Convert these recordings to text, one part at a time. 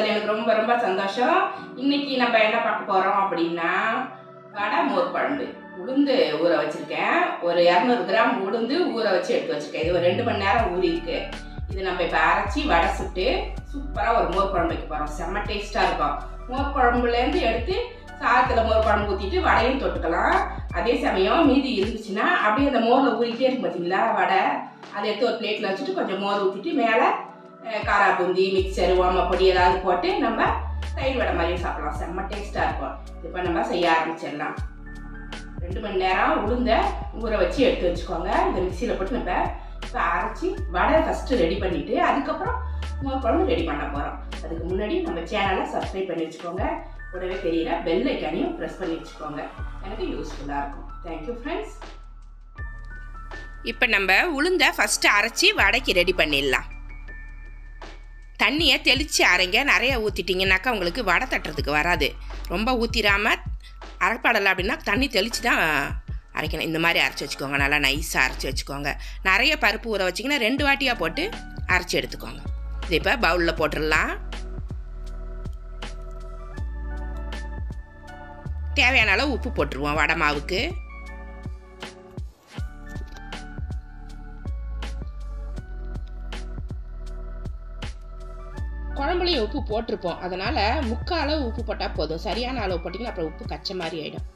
அதில் எனக்கு ரொம்ப ரொம்ப சந்தோஷம். இன்னைக்கு நம்ம என்ன பார்க்க போகிறோம் அப்படின்னா வடை மோர் குழம்பு. உளுந்து ஊற வச்சிருக்கேன். ஒரு இரநூறு கிராம் உளுந்து ஊற வச்சு எடுத்து வச்சிருக்கேன். இது ஒரு ரெண்டு மணி நேரம் ஊறி இருக்கு. இது நம்ம இப்போ அரைச்சி வடை சுட்டு சூப்பராக ஒரு மோர் குழம்பு வைக்க போகிறோம் செம்ம டேஸ்ட்டாக இருக்கும். மோர் குழம்புலேருந்து எடுத்து சாதத்தில் மோர் குழம்பு ஊற்றிட்டு வடையும் தொட்டுக்கலாம். அதே சமயம் மீதி இருந்துச்சுன்னா அப்படியே அந்த மோரில் ஊறிக்கிட்டே இருக்கும் பார்த்தீங்களா வடை. அதை எடுத்து ஒரு பிளேட்டில் வச்சுட்டு கொஞ்சம் மோர் ஊற்றிட்டு மேலே காரா பூந்தி மிக்சர் ஓமப்பொடி ஏதாவது போட்டு நம்ம தயிர் வடை மாதிரியும் சாப்பிடலாம். செம்ம டேஸ்ட்டாக இருக்கும். இப்போ நம்ம செய்ய ஆரம்பிச்சிடலாம். ரெண்டு மணி நேரம் உளுந்த ஊற வச்சு எடுத்து வச்சுக்கோங்க. இந்த மிக்சியில் போட்டு நம்ம இப்போ அரைச்சி வடை ஃபஸ்ட்டு ரெடி பண்ணிவிட்டு அதுக்கப்புறம் மோர் குழம்பு ரெடி பண்ண போகிறோம் அதுக்கு முன்னாடி நம்ம சேனலை சப்ஸ்கிரைப் பண்ணி வச்சுக்கோங்க. கூடவே தெரியல பெல் ஐக்கானையும் ப்ரெஸ் பண்ணி வச்சுக்கோங்க. எனக்கு யூஸ்ஃபுல்லாக இருக்கும். தேங்க்யூ ஃப்ரெண்ட்ஸ் இப்போ நம்ம உளுந்த ஃபஸ்ட்டு அரைச்சி வடைக்கு ரெடி பண்ணிடலாம். தண்ணியை தெளித்து அரைங்க. நிறைய ஊற்றிட்டிங்கனாக்கா உங்களுக்கு வடை தட்டுறதுக்கு வராது. ரொம்ப ஊற்றிடாமல் அரைப்படலை அப்படின்னா தண்ணி தெளித்து தான் அரைக்கணும். இந்த மாதிரி அரைச்சி வச்சுக்கோங்க. நல்லா நைஸாக அரைச்சி வச்சுக்கோங்க. நிறைய பருப்பு ஊற வச்சிங்கன்னா ரெண்டு வாட்டியாக போட்டு அரைச்சி எடுத்துக்கோங்க. இது இப்போ பவுலில் போட்டுடலாம். தேவையான அளவு உப்பு போட்டுருவோம் வடை மாவுக்கு. குழம்புலையும் உப்பு போட்டிருப்போம். அதனால் முக்கால் அளவு உப்பு போட்டால் போதும். சரியான அளவு போட்டிங்கன்னா அப்புறம் உப்பு கச்ச மாதிரி ஆகிடும்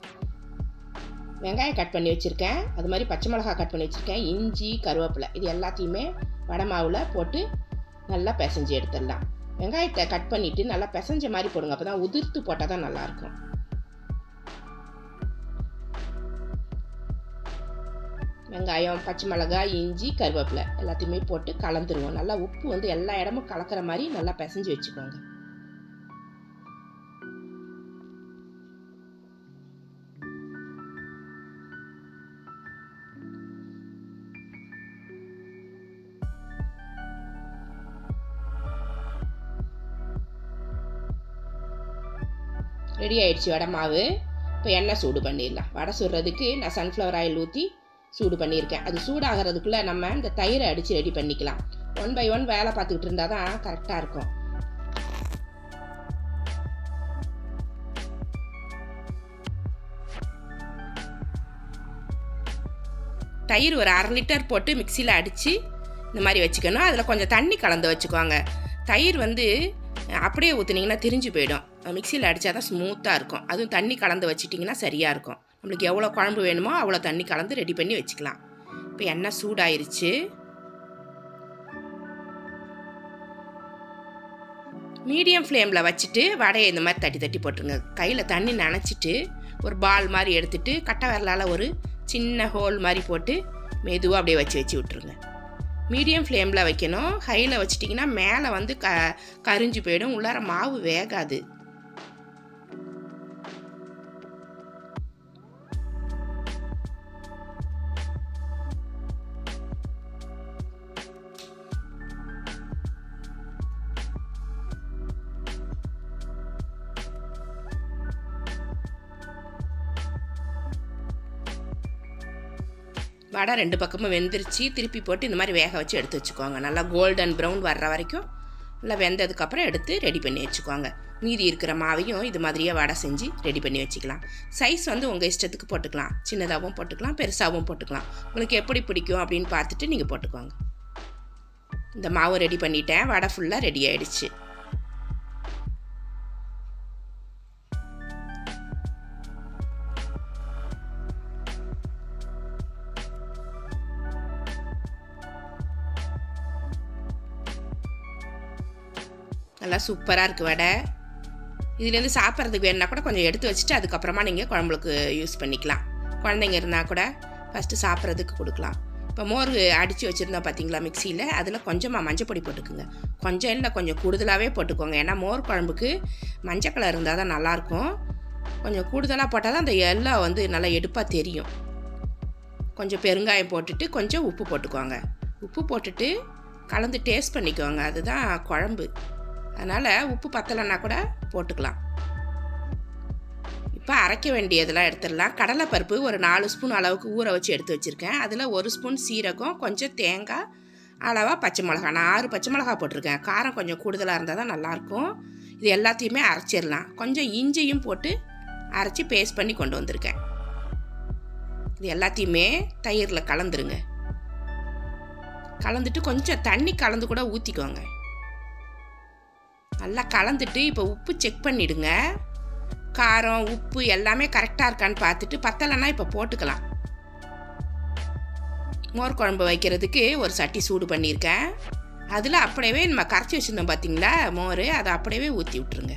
வெங்காயம் கட் பண்ணி வச்சுருக்கேன். அது மாதிரி பச்சை மிளகாய் கட் பண்ணி வச்சுருக்கேன். இஞ்சி கருவேப்பிலை இது எல்லாத்தையுமே வடை மாவில் போட்டு நல்லா பிசைஞ்சு எடுத்துடலாம். வெங்காயத்தை கட் பண்ணிவிட்டு நல்லா பிசைஞ்ச மாதிரி போடுங்க. அப்போ தான் உதிர்த்து போட்டால் தான் நல்லாயிருக்கும் வெங்காயம் பச்சை மிளகாய் இஞ்சி கருவேப்பிலை எல்லாத்தையுமே போட்டு கலந்துருவோம். நல்லா உப்பு வந்து எல்லா இடமும் கலக்கிற மாதிரி நல்லா பிசைஞ்சு வச்சுக்கோங்க. ரெடி ஆயிடுச்சு வடை மாவு. இப்போ எண்ணெய் சூடு பண்ணிடலாம். வடை சுடுறதுக்கு நான் சன்ஃப்ளவர் ஆயில் ஊற்றி சூடு பண்ணியிருக்கேன். அது சூடாகிறதுக்குள்ளே நம்ம இந்த தயிரை அடித்து ரெடி பண்ணிக்கலாம். ஒன் பை ஒன் வேலை பார்த்துக்கிட்டு இருந்தால் தான் கரெக்டாக இருக்கும். தயிர் ஒரு அரை லிட்டர் போட்டு மிக்சியில் அடித்து இந்த மாதிரி வச்சுக்கணும். அதில் கொஞ்சம் தண்ணி கலந்து வச்சுக்கோங்க. தயிர் வந்து அப்படியே ஊற்றுனீங்கன்னா திரிஞ்சு போயிடும். மிக்சியில் அடித்தா தான் ஸ்மூத்தாக இருக்கும். அதுவும் தண்ணி கலந்து வச்சிட்டிங்கன்னா சரியாக இருக்கும். நம்மளுக்கு எவ்வளோ குழம்பு வேணுமோ அவ்வளோ தண்ணி கலந்து ரெடி பண்ணி வச்சுக்கலாம். இப்போ எண்ணெய் சூடாயிருச்சு. மீடியம் ஃப்ளேமில் வச்சுட்டு வடையை இந்த மாதிரி தட்டி தட்டி போட்டுருங்க. கையில் தண்ணி நனைச்சிட்டு ஒரு பால் மாதிரி எடுத்துட்டு கட்டை விரலால் ஒரு சின்ன ஹோல் மாதிரி போட்டு மெதுவாக அப்படியே வச்சு வச்சு விட்ருங்க மீடியம் ஃப்ளேமில் வைக்கணும். ஹையில் வச்சிட்டிங்கன்னா மேலே வந்து க கரிஞ்சு போயிடும். உள்ளார மாவு வேகாது. வடை ரெண்டு பக்கமும் வெந்துருச்சு. திருப்பி போட்டு இந்த மாதிரி வேக வச்சு எடுத்து வச்சுக்கோங்க நல்லா கோல்டன் ப்ரௌன் வர்ற வரைக்கும் நல்லா வெந்ததுக்கப்புறம் எடுத்து ரெடி பண்ணி வச்சுக்கோங்க மீதி இருக்கிற மாவையும் இது மாதிரியே வடை செஞ்சு ரெடி பண்ணி வச்சுக்கலாம். சைஸ் வந்து உங்கள் இஷ்டத்துக்கு போட்டுக்கலாம். சின்னதாகவும் போட்டுக்கலாம் பெருசாகவும் போட்டுக்கலாம். உங்களுக்கு எப்படி பிடிக்கும் அப்படின்னு பார்த்துட்டு நீங்கள் போட்டுக்கோங்க. இந்த மாவு ரெடி பண்ணிட்டேன். வடை ஃபுல்லாக ரெடி ஆகிடுச்சு நல்லா சூப்பராக இருக்குது வடை. இதுலேருந்து சாப்பிட்றதுக்கு வேணுன்னா கூட கொஞ்சம் எடுத்து வச்சுட்டு அதுக்கப்புறமா நீங்கள் குழம்புக்கு யூஸ் பண்ணிக்கலாம். குழந்தைங்க இருந்தால் கூட ஃபஸ்ட்டு சாப்பிட்றதுக்கு கொடுக்கலாம். இப்போ மோர் அடித்து வச்சுருந்தோம் பார்த்தீங்களா மிக்சியில்? அதில் கொஞ்சமாக மஞ்சள் பொடி போட்டுக்குங்க. கொஞ்சம் இல்லை கொஞ்சம் கூடுதலாகவே போட்டுக்கோங்க. ஏன்னா மோர் குழம்புக்கு மஞ்சள் கலர் இருந்தால் தான் நல்லாயிருக்கும். கொஞ்சம் கூடுதலாக போட்டால் தான் அந்த எல்லாம் வந்து நல்லா எடுப்பாக தெரியும். கொஞ்சம் பெருங்காயம் போட்டுட்டு கொஞ்சம் உப்பு போட்டுக்கோங்க. உப்பு போட்டுட்டு கலந்து டேஸ்ட் பண்ணிக்கோங்க. அதுதான் குழம்பு. அதனால் உப்பு பத்தலைன்னா கூட போட்டுக்கலாம். இப்போ அரைக்க வேண்டியதெல்லாம் எடுத்துடலாம். கடலைப்பருப்பு ஒரு நாலு ஸ்பூன் அளவுக்கு ஊற வச்சு எடுத்து வச்சுருக்கேன். அதில் ஒரு ஸ்பூன் சீரகம் கொஞ்சம் தேங்காய் அளவாக பச்சை மிளகா நான் ஆறு பச்சை மிளகா போட்டிருக்கேன். காரம் கொஞ்சம் கூடுதலாக இருந்தால் தான் நல்லாயிருக்கும். இது எல்லாத்தையுமே அரைச்சிடலாம். கொஞ்சம் இஞ்சியும் போட்டு அரைச்சி பேஸ்ட் பண்ணி கொண்டு வந்திருக்கேன். இது எல்லாத்தையுமே தயிரில் கலந்துருங்க. கலந்துட்டு கொஞ்சம் தண்ணி கலந்து கூட ஊற்றிக்கோங்க நல்லா கலந்துட்டு இப்போ உப்பு செக் பண்ணிடுங்க. காரம் உப்பு எல்லாமே கரெக்டாக இருக்கான்னு பார்த்துட்டு பத்தலைன்னா இப்போ போட்டுக்கலாம். மோர் குழம்பு வைக்கிறதுக்கு ஒரு சட்டி சூடு பண்ணியிருக்கேன். அதில் அப்படியே நம்ம கரைச்சி வச்சுருந்தோம் பார்த்தீங்களா மோர் அதை அப்படியே ஊற்றி விட்டுருங்க.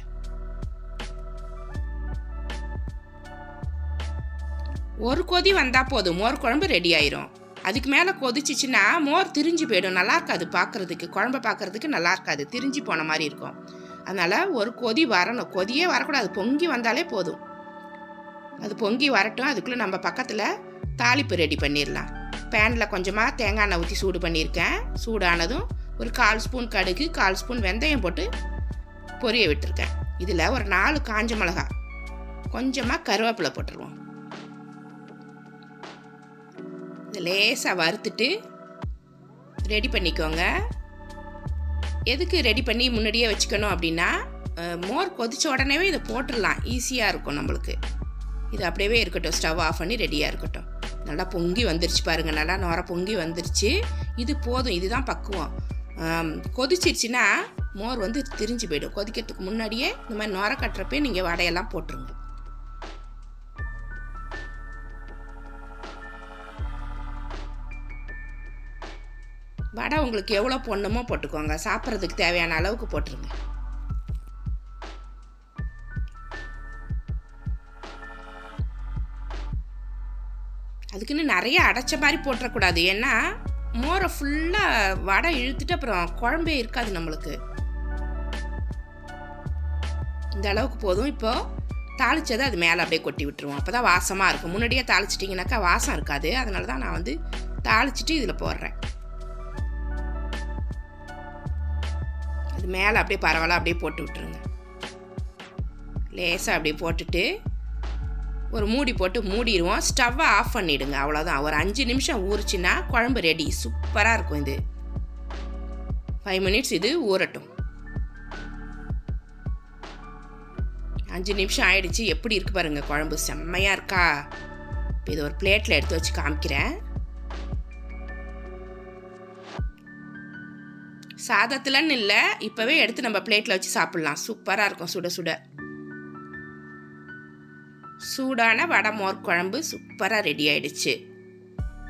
ஒரு கொதி வந்தால் போதும் மோர் குழம்பு ரெடி ஆயிரும். அதுக்கு மேலே கொதிச்சிச்சின்னா மோர் திரிஞ்சு போயிடும். நல்லா இருக்காது பார்க்குறதுக்கு குழம்ப பார்க்குறதுக்கு நல்லா இருக்காது. திரிஞ்சு போன மாதிரி இருக்கும். அதனால் ஒரு கொதி வரணும். கொதியே வரக்கூடாது. பொங்கி வந்தாலே போதும். அது பொங்கி வரட்டும். அதுக்குள்ளே நம்ம பக்கத்தில் தாளிப்பு ரெடி பண்ணிடலாம். பேனில் கொஞ்சமாக தேங்காய் எண்ணெய் ஊற்றி சூடு பண்ணியிருக்கேன். சூடானதும் ஒரு கால் ஸ்பூன் கடுகு கால் ஸ்பூன் வெந்தயம் போட்டு பொரிய விட்டுருக்கேன். இதில் ஒரு நாலு காஞ்ச மிளகா கொஞ்சமாக கருவேப்பிலை போட்டுருவோம். லேசாக வறுத்துட்டு ரெடி பண்ணிக்கோங்க. எதுக்கு ரெடி பண்ணி முன்னாடியே வச்சுக்கணும் அப்படின்னா மோர் கொதிச்ச உடனேவே இதை போட்டுடலாம். ஈஸியாக இருக்கும் நம்மளுக்கு. இது அப்படியே இருக்கட்டும். ஸ்டவ் ஆஃப் பண்ணி ரெடியாக இருக்கட்டும். நல்லா பொங்கி வந்துருச்சு பாருங்கள் நல்லா நோர பொங்கி வந்துருச்சு. இது போதும். இதுதான் பக்குவம். கொதிச்சிருச்சுன்னா மோர் வந்து திரிஞ்சு போயிடும். கொதிக்கிறதுக்கு முன்னாடியே இந்த மாதிரி நோர கட்டுறப்பே நீங்கள் வடையெல்லாம் போட்டுருங்க. வடை உங்களுக்கு எவ்வளோ பொண்ணுமோ போட்டுக்கோங்க. சாப்பிட்றதுக்கு தேவையான அளவுக்கு போட்டுருங்க. அதுக்குன்னு நிறைய அடைச்ச மாதிரி போட்டுறக்கூடாது. ஏன்னா மோரை ஃபுல்லாக வடை இழுத்துட்டு அப்புறம் குழம்பே இருக்காது நம்மளுக்கு. இந்த அளவுக்கு போதும். இப்போ தாளிச்சதை அது மேலே அப்படியே கொட்டி விட்டுருவோம். அப்போ தான் வாசமாக இருக்கும். முன்னாடியே தாளிச்சிட்டிங்கனாக்கா வாசம் இருக்காது. அதனால தான் நான் வந்து தாளிச்சிட்டு இதில் போடுறேன். அது மேலே அப்படியே பரவாயில்ல அப்படியே போட்டு விட்டுருங்க. லேசாக அப்படியே போட்டுட்டு ஒரு மூடி போட்டு மூடிடுவோம். ஸ்டவ்வை ஆஃப் பண்ணிவிடுங்க அவ்வளோதான் ஒரு அஞ்சு நிமிஷம் ஊறுச்சின்னா குழம்பு ரெடி சூப்பராக இருக்கும் இது. ஃபைவ் மினிட்ஸ் இது ஊறட்டும். அஞ்சு நிமிஷம் ஆயிடுச்சு. எப்படி இருக்கு பாருங்க குழம்பு. செம்மையாக இருக்கா? இப்போ இது ஒரு பிளேட்டில் எடுத்து வச்சு காமிக்கிறேன். சாதத்துலன்னு இல்லை இப்போவே எடுத்து நம்ம பிளேட்டில் வச்சு சாப்பிட்லாம். சூப்பராக இருக்கும் சுட சுட. சூடான வடை மோர் குழம்பு சூப்பராக ரெடி ஆயிடுச்சு.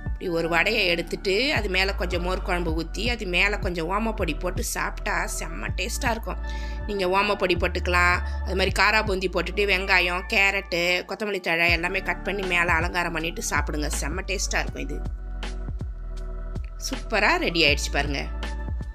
இப்படி ஒரு வடையை எடுத்துட்டு அது மேலே கொஞ்சம் மோர் குழம்பு ஊற்றி அது மேலே கொஞ்சம் ஓமப்பொடி போட்டு சாப்பிட்டா செம்ம டேஸ்ட்டாக இருக்கும். நீங்கள் ஓமப்பொடி போட்டுக்கலாம் அது மாதிரி காரா பூந்தி போட்டுட்டு வெங்காயம் கேரட்டு கொத்தமல்லி தழை எல்லாமே கட் பண்ணி மேலே அலங்காரம் பண்ணிவிட்டு சாப்பிடுங்க. செம்ம டேஸ்ட்டாக இருக்கும் இது. சூப்பராக ரெடி ஆயிடுச்சு பாருங்கள்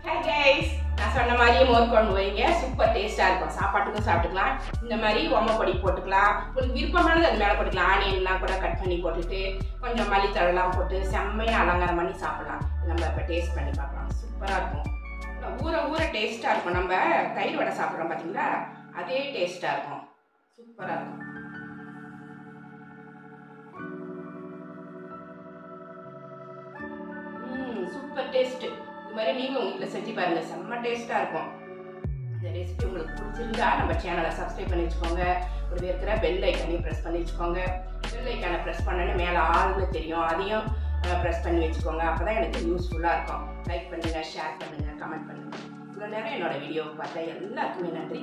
ஹை கைஸ் நான் சொன்ன மாதிரியே மோர் குழம்பு வைங்க. சூப்பர் டேஸ்ட்டாக இருக்கும். சாப்பாட்டுக்கும் சாப்பிட்டுக்கலாம். இந்த மாதிரி பொடி போட்டுக்கலாம். உங்களுக்கு விருப்பமானது அது மேலே போட்டுக்கலாம். ஆனியன்லாம் கூட கட் பண்ணி போட்டுட்டு கொஞ்சம் மல்லித்தழலாம் போட்டு செம்மையாக அலங்காரம் பண்ணி சாப்பிடலாம். நம்ம இப்போ டேஸ்ட் பண்ணி பார்க்கலாம். சூப்பராக இருக்கும். ஊற ஊற டேஸ்ட்டாக இருக்கும். நம்ம தயிர் வடை சாப்பிட்றோம் பார்த்தீங்களா அதே டேஸ்ட்டாக இருக்கும். சூப்பராக இருக்கும். ம் சூப்பர் டேஸ்ட்டு மாதிரி நீங்களும் உங்கள் வீட்டில் செஞ்சு பாருங்கள் செம்ம டேஸ்ட்டாக இருக்கும். இந்த ரெசிபி உங்களுக்கு பிடிச்சிருந்தா நம்ம சேனலை சப்ஸ்கிரைப் பண்ணி வச்சுக்கோங்க. ஒரு இருக்கிற பெல் ஐக்கனையும் ப்ரெஸ் பண்ணி வச்சுக்கோங்க. பெல் ஐக்கானை ப்ரெஸ் பண்ணனே மேலே ஆள்னு தெரியும். அதையும் ப்ரெஸ் பண்ணி வச்சுக்கோங்க. அப்போ தான் எனக்கு யூஸ்ஃபுல்லாக இருக்கும். லைக் பண்ணுங்கள் ஷேர் பண்ணுங்கள் கமெண்ட் பண்ணுங்கள் இவ்வளோ நேரம் என்னோட வீடியோவை பார்த்தா எல்லாருக்குமே நன்றி.